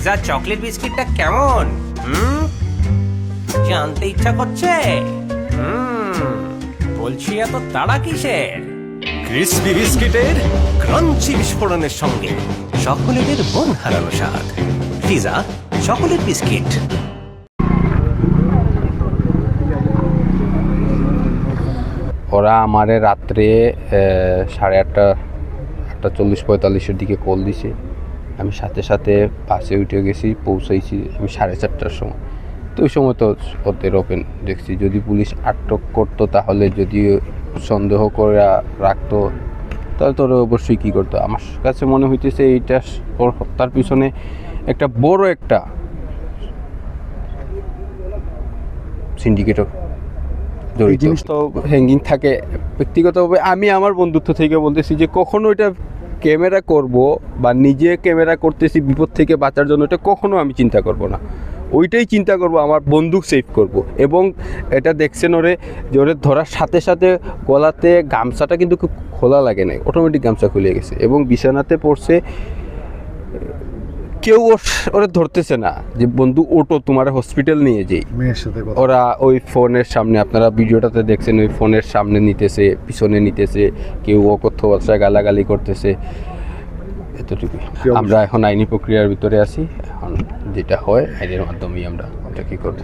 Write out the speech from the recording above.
Pizza chocolate বিস্কিটটা কেমন? হুম? জানতে ইচ্ছা করছে? হুম। বলছি এত তাড়া কিসের? ক্রিসপি বিস্কিটের ক্রাঞ্চি বিস্ফোরণের সঙ্গে চকোলেটের মন হারানো স্বাদ। Pizza chocolate biscuit. ওরা আমারে রাত্রে সাড়ে আটটা আটটা চল্লিশ পঁয়তাল্লিশের দিকে কল দিছে। আমি সাথে সাথে বাসে উঠে গেছি পৌঁছাইছি আমি সাড়ে চারটার সময়। তো ওই সময় তো ওদের ওপেন দেখছি যদি পুলিশ আটক করতো তাহলে যদি সন্দেহ করে রাখতো তাহলে তোর অবশ্যই কী করতো? আমার কাছে মনে হইতেছে এইটা ওর হত্যার পিছনে একটা বড় একটা সিন্ডিকেটও জড়িত। জিনিস তো হ্যাঙ্গিং থাকে। ব্যক্তিগতভাবে আমি আমার বন্ধুত্ব থেকে বলতেছি যে কখনো এটা ক্যামেরা করব বা নিজে ক্যামেরা করতেছি বিপদ থেকে বাঁচার জন্য, এটা কখনও আমি চিন্তা করব না। ওইটাই চিন্তা করব, আমার বন্দুক সেভ করব। এবং এটা দেখছেন ওরে, যে ওরে ধরার সাথে সাথে গলাতে গামছাটা কিন্তু খুব খোলা লাগে নাই অটোমেটিক গামছা খুলে গেছে। এবং বিছানাতে পড়ছে কেউ ওর- ধরতেছে না যে বন্ধু ওটো তোমার হসপিটাল নিয়ে যেই। সাথে ওরা ওই ফোনের সামনে আপনারা ভিডিওটাতে দেখছেন ওই ফোনের সামনে নিতেছে পিছনে নিতেছে কেউ অকথ্য ভাষায় গালাগালি করতেছে। এতটুকুই। আমরা এখন আইনি প্রক্রিয়ার ভিতরে আছি। এখন যেটা হয় আইনের মাধ্যমেই আমরা এটা কি করব?